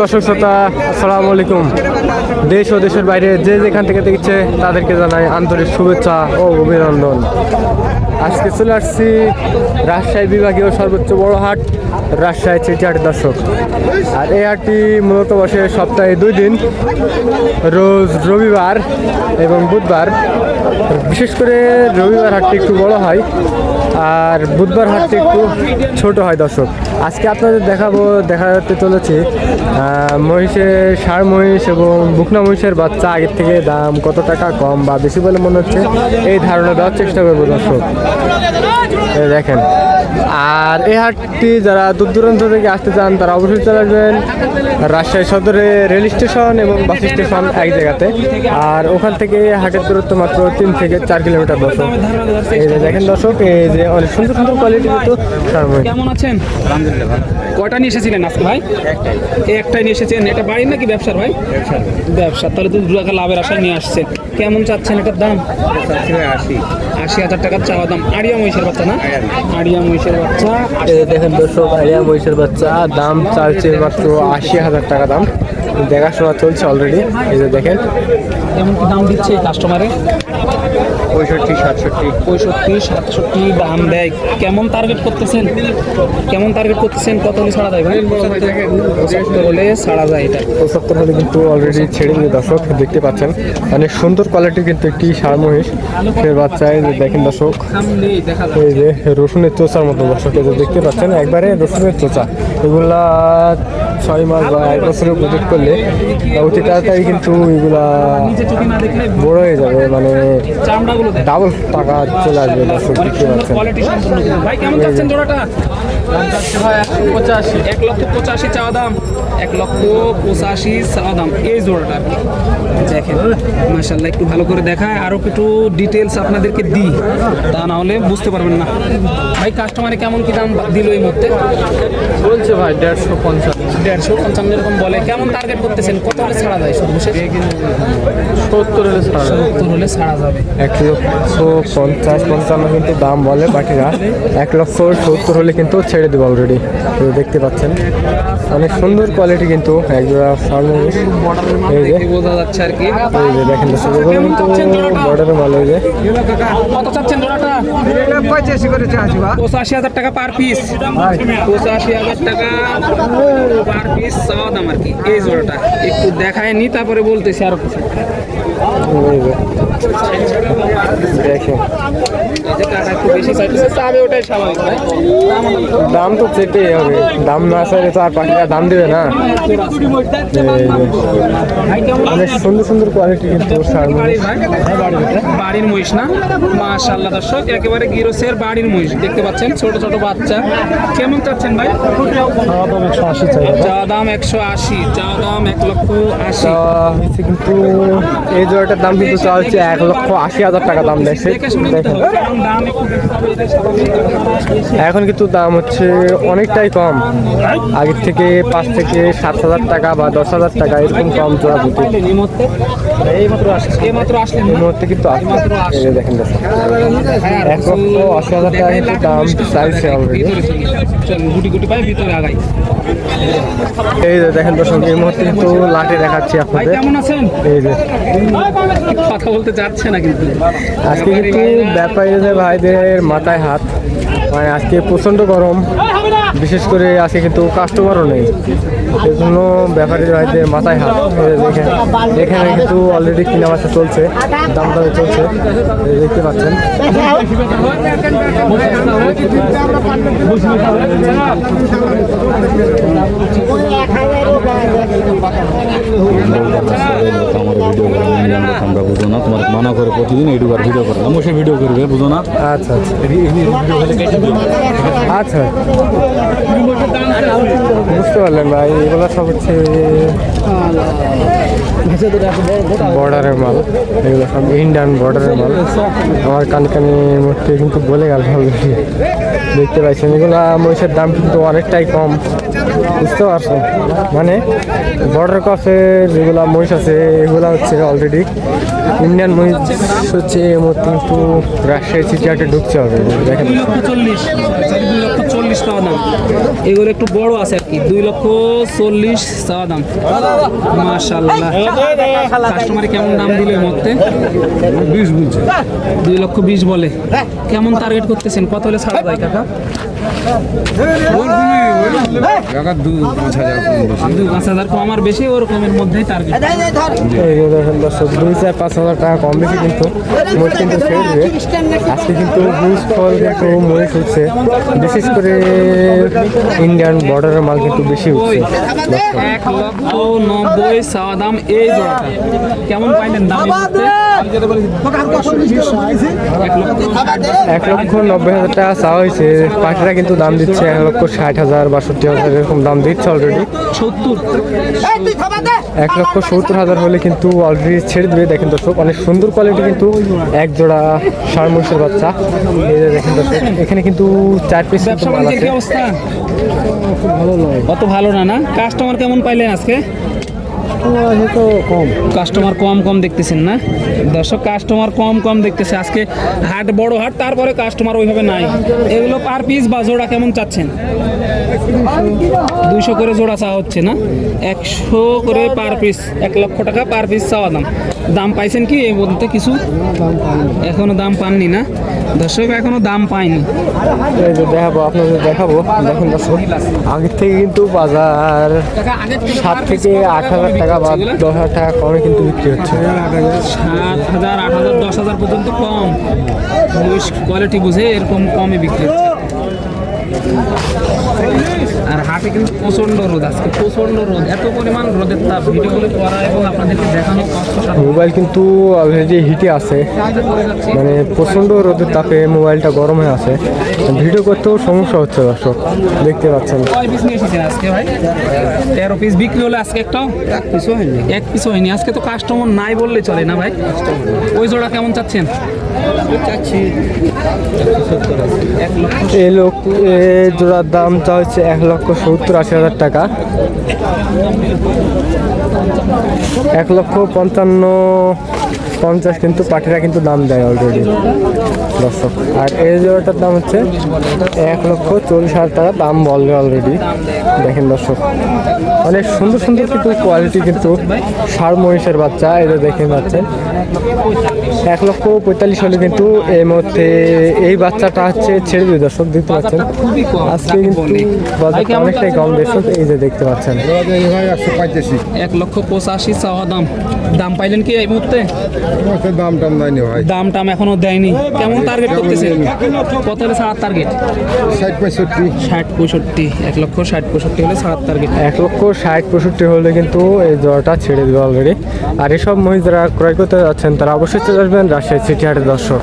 দর্শক শ্রোতা, আসসালামু আলাইকুম। দেশ ও দেশের বাইরে যে যেখান থেকে দেখছে, তাদেরকে জানাই আন্তরিক শুভেচ্ছা ও অভিনন্দন। আজকে চলে আসছি রাজশাহী বিভাগীয় সর্বোচ্চ বড় হাট, রাজশাহী চিটিহাট দর্শক। আর এই হাটটি মূলত বসে সপ্তাহে দুই দিন, রোজ রবিবার এবং বুধবার। বিশেষ করে রবিবার হাটটি একটু বড় হয়, আর বুধবার হাটটি একটু ছোট হয় দর্শক। আজকে আপনাদের দেখাবো, দেখাতে চলেছি মহিষের সার মহিষ এবং বুকনা মহিষের বাচ্চা, আগের থেকে দাম কত টাকা কম বা বেশি বলে মনে হচ্ছে, এই ধারণা দেওয়ার চেষ্টা করব দর্শক। দেখেন আর এই হাটটি যারা দূর দূরান্ত থেকে আসতে চান তারা অবশ্যই চলে আসবেন রাজশাহী সদরে রেল স্টেশন এবং বাস স্টেশন এক জায়গাতে। আর ওখান থেকে হাটের দূরত্ব মাত্র তিন থেকে চার কিলোমিটার দর্শক এই যে দেখেন দর্শক এই যে অনেক সুন্দর সুন্দর কোয়ালিটি কিন্তু কেমন আছেন? কয়টা নিয়ে এসেছিলেন আজকে ভাই? একটাই। নিয়ে এসেছেন। এটা বাড়ির নাকি ব্যবসার ভাই? ব্যবসা তাহলে তো দু টাকা লাভের আশায় নিয়ে আসছেন। কেমন চাচ্ছেন এটার দাম? আশি। হাজার টাকার চাওয়া দাম। আড়িয়া মহিষের বাচ্চা না? আড়িয়া মহিষের বাচ্চা এই দেখেন দর্শক আড়িয়া মহিষের বাচ্চা দাম চাচ্ছে মাত্র আশি হাজার টাকা দাম। দেখাশোনা চলছে অলরেডি এই যে দেখেন। এমন কি দাম দিচ্ছে কাস্টমারে পঁয়ষট্টি সাতষট্টি। পঁয়ষট্টি সাতষট্টি দাম দেয়। কেমন টার্গেট করতেছেন? কেমন টার্গেট করতেছেন? কত হলে ছাড়া যায় ভাই? পঁচাত্তর হলে ছাড়া যায় এটা। পঁচাত্তর হলে কিন্তু অলরেডি ছেড়ে দিয়ে দর্শক দেখতে পাচ্ছেন। অনেক সুন্দর কোয়ালিটির কিন্তু একটি ষাঁড় মহিষ। সে বাচ্চায় যে দেখেন দর্শক। এই যে রসুনের চোচার মতো দর্শক দেখতে পাচ্ছেন। একবারে রসুনের চোচা। এগুলা ছয় মাস বা এক বছরের প্রজেক্ট করলে অতি তাড়াতাড়ি কিন্তু এগুলা বড় হয়ে যাবে মানে ডাবল টাকা চলে আসবে দর্শক দেখতে পাচ্ছেন কোয়ালিটি সম্পূর্ণ কিন্তু। ভাই কেমন চাচ্ছেন জোড়াটা? পঁচাশি। এক লক্ষ পঁচাশি চাওয়া দাম? এক লক্ষ পঁচাশি চাওয়া দাম। এই জোড়াটা আর কি। দেখেন। মাসাল্লাহ একটু ভালো করে দেখায়। আরও একটু ডিটেলস আপনাদেরকে দিই। তা না হলে বুঝতে পারবেন না। ভাই কাস্টমারে কেমন কি দাম দিল এই মধ্যে বলছে ভাই দেড়শো পঞ্চাশ। দেড়শো পঞ্চান্ন এরকম বলে। কেমন টার্গেট করতেছেন? কত হলে ছাড়া যায় সর্বশেষ? সত্তর হলে ছাড়া সত্তর হলে ছাড়া যাবে। এক লক্ষ পঞ্চাশ পঞ্চান্ন কিন্তু দাম বলে বাকিরা এক লক্ষ সত্তর হলে কিন্তু ছেড়ে দেবো অলরেডি দেখতে পাচ্ছেন। অনেক সুন্দর কোয়ালিটি কিন্তু একজোড়া ফার্ম এই যে। বোঝা যাচ্ছে আর কি এই যে দেখেন মাল কত চাচ্ছেন জোড়াটা? পঁচাশি করে চাচ্ছি পঁচাশি হাজার টাকা পার পিস পঁচাশি হাজার টাকা পার পিস চাওয়া দাম আর কি? এই জোড়াটা। একটু দেখায় নি তারপরে বলতেছি আরও কিছু। দেখেন। দাম তো চেটেই হবে। দাম না চাইলে তো আর পাখিরা দাম দেবে না? অনেক সুন্দর সুন্দর কোয়ালিটি কিন্তু বাড়ির মহিষ না? মাশাল্লাহ দর্শক একেবারে গিরোসের বাড়ির মহিষ দেখতে পাচ্ছেন ছোট ছোট বাচ্চা। কেমন চাচ্ছেন ভাই? একশো আশি চাই। চা দাম একশো আশি চা দাম এক লক্ষ আশি। কিন্তু এই জোড়াটার দাম কিন্তু চাওয়া হচ্ছে এক লক্ষ আশি হাজার টাকা দাম দেখছে। এখন কিন্তু দাম হচ্ছে অনেকটাই কম। আগের থেকে পাঁচ থেকে সাত হাজার টাকা বা দশ হাজার টাকা এরকম কম জোড়া পাইলেন এই মুহূর্তে কিন্তু দেখেন এক লক্ষ আশি হাজার টাকা কিন্তু দাম চাইছে অলরেডি এই যে দেখেন দর্শক, এই মুহূর্তে কিন্তু লাঠি দেখাচ্ছি আপনাদের। এই যে কথা বলতে যাচ্ছে না কিন্তু আজকে কিন্তু ব্যাপারীদের ভাইদের মাথায় হাত মানে আজকে প্রচণ্ড গরম। বিশেষ করে আজকে কিন্তু কাস্টমারও নেই। জন্য ব্যাপারীর ভাইদের মাথায় হাত এখানে কিন্তু অলরেডি কিনা বাচ্চা চলছে দাম দামে চলছে দেখতে পাচ্ছেন। আমার করবে বুঝো না তোমার মানা করে প্রতিদিন ভিডিও করে আমি সে ভিডিও করবে বুঝো না আচ্ছা। আচ্ছা আচ্ছা। বুঝতে পারলেন ভাই, এগুলো সব হচ্ছে বর্ডারের মাল। এগুলো সব ইন্ডিয়ান বর্ডারের মাল। আমার কান কানে মধ্যে কিন্তু বলে গেল দেখতে পাইছেন এগুলো মহিষের দাম কিন্তু অনেকটাই কম। বুঝতে পারছ? মানে বর্ডার কাছে যেগুলা মহিষ আছে এগুলা হচ্ছে অলরেডি ইন্ডিয়ান মহিষ হচ্ছে এই মুহূর্তে কিন্তু রাজশাহী সিটি হাটে ঢুকছে হবে দেখেন দুই লক্ষ চল্লিশ দুই লক্ষ চল্লিশ চাওয়া দাম। এগুলো একটু বড় আছে আর কি দুই লক্ষ চল্লিশ চাওয়া দাম। মাশাল্লাহ কাস্টমারে কেমন দাম দিল মুহূর্তে? বিশ বলছে। দুই লক্ষ বিশ বলে। কেমন টার্গেট করতেছেন? কত হলে ছাড়া যায় কাকা? দু পাঁচ হাজার পাঁচ হাজার কম আর বেশি ওরকমের মধ্যেই টার্গেট দেখেন দর্শক দুই চার পাঁচ হাজার টাকা কম বেশি কিন্তু মহিষ কিন্তু ছেড়ে দেবে আজকে কিন্তু বুঝ ফল কিন্তু মহিষ উঠছে বিশেষ করে ইন্ডিয়ান বর্ডারের মাল কিন্তু বেশি উঠছে। দর্শক এক লক্ষ নব্বই দাম এই জোড়াটা কেমন পাইলেন দাম? এক লক্ষ নব্বই হাজার টাকা চাওয়া হয়েছে। পাখিরা কিন্তু দাম দিচ্ছে এক লক্ষ ষাট হাজার বাষট্টি হাজার এরকম দাম দিচ্ছে অলরেডি সত্তর। এক লক্ষ সত্তর হাজার হলে কিন্তু অলরেডি ছেড়ে দেবে। দেখেন দর্শক অনেক সুন্দর কোয়ালিটি কিন্তু এক জোড়া ষাঁড় মহিষের বাচ্চা। দেখেন দর্শক এখানে কিন্তু চার পিস ব্যবসা বাণিজ্যের কি অবস্থা? অত ভালো না না? কাস্টমার কেমন পাইলেন আজকে? কম। কাস্টমার কম কম দেখতেছেন না? দর্শক কাস্টমার কম কম দেখতেছে। আজকে হাট বড় হাট তারপরে কাস্টমার ওইভাবে নাই। এগুলো পার পিস বা জোড়া কেমন চাচ্ছেন? দুইশো করে জোড়া চাওয়া হচ্ছে না? একশো করে পার পিস এক লক্ষ টাকা পার পিস চাওয়া দাম। দাম পাইছেন কি? এই বলতে কিছু? এখনও দাম পাননি না? দর্শক এখনও দাম পাইনি দেখাবো আপনাদের দেখাবো। দেখুন দর্শক আগের থেকে কিন্তু বাজার সাত থেকে আট হাজার টাকা বা দশ হাজার টাকা কমে কিন্তু বিক্রি হচ্ছে। সাত হাজার আট হাজার দশ হাজার পর্যন্ত কম। কোয়ালিটি বুঝে এরকম কমে বিক্রি হচ্ছে। আর হাটে কিন্তু প্রচণ্ড রোদ আজকে প্রচণ্ড রোদ। এত পরিমাণ রোদের তাপ। ভিডিওগুলো করা এবং আপনাদেরকে দেখানো মোবাইল কিন্তু যে হিটে আছে। মানে প্রচণ্ড রোদের তাপে মোবাইলটা গরম হয়ে আছে। ভিডিও করতেও সমস্যা হচ্ছে দর্শক দেখতে পাচ্ছেন। কয় পিস নিয়ে এসেছেন আজকে ভাই? তেরো পিস বিক্রি হলে আজকে একটাও এক পিসও হয়নি। এক পিসও হয়নি। আজকে তো কাস্টমার নাই বললে চলে না ভাই? ওই জোড়া কেমন চাচ্ছেন? চাচ্ছি। এক লক্ষ এই লোক এ জোড়ার দামটা হচ্ছে এক লক্ষ সত্তর আশি হাজার টাকা। এক লক্ষ পঞ্চান্ন পঞ্চাশ কিন্তু পাখিরা কিন্তু দাম দেয় অলরেডি দর্শক। আর এই জোড়াটার দাম হচ্ছে এক লক্ষ চল্লিশ হাজার টাকা দাম বলবে অলরেডি দেখেন দর্শক অনেক সুন্দর সুন্দর কিন্তু কোয়ালিটি কিন্তু ষাড় মহিষের বাচ্চা এটা দেখে পাচ্ছেন। এক লক্ষ পঁয়তাল্লিশ হলে কিন্তু এই মুহূর্তে এই বাচ্চাটা হচ্ছে ছেড়ে দিয়ে দর্শক দেখতে পাচ্ছেন। আজকে কিন্তু বাজারটা অনেকটাই কম দর্শক এই যে দেখতে পাচ্ছেন। এক লক্ষ পঁচাশি চাওয়া দাম। দাম পাইলেন কি এই মুহূর্তে? দাম টাম দেয়নি ভাই। দাম টাম এখনও দেয়নি। কেমন টার্গেট করতেছেন কত হলে ছাড়ার টার্গেট ষাট পঁয়ষট্টি। ষাট পঁয়ষট্টি এক লক্ষ ষাট পঁয়ষট্টি হলে সাত টার্গেট এক লক্ষ ষাট পঁয়ষট্টি হলে কিন্তু এই জ্বরটা ছেড়ে দেবে অলরেডি আর এসব মহিষ যারা ক্রয় করতে যাচ্ছেন তারা অবশ্যই চলে আসবেন রাজশাহী সিটি হাটের দর্শক।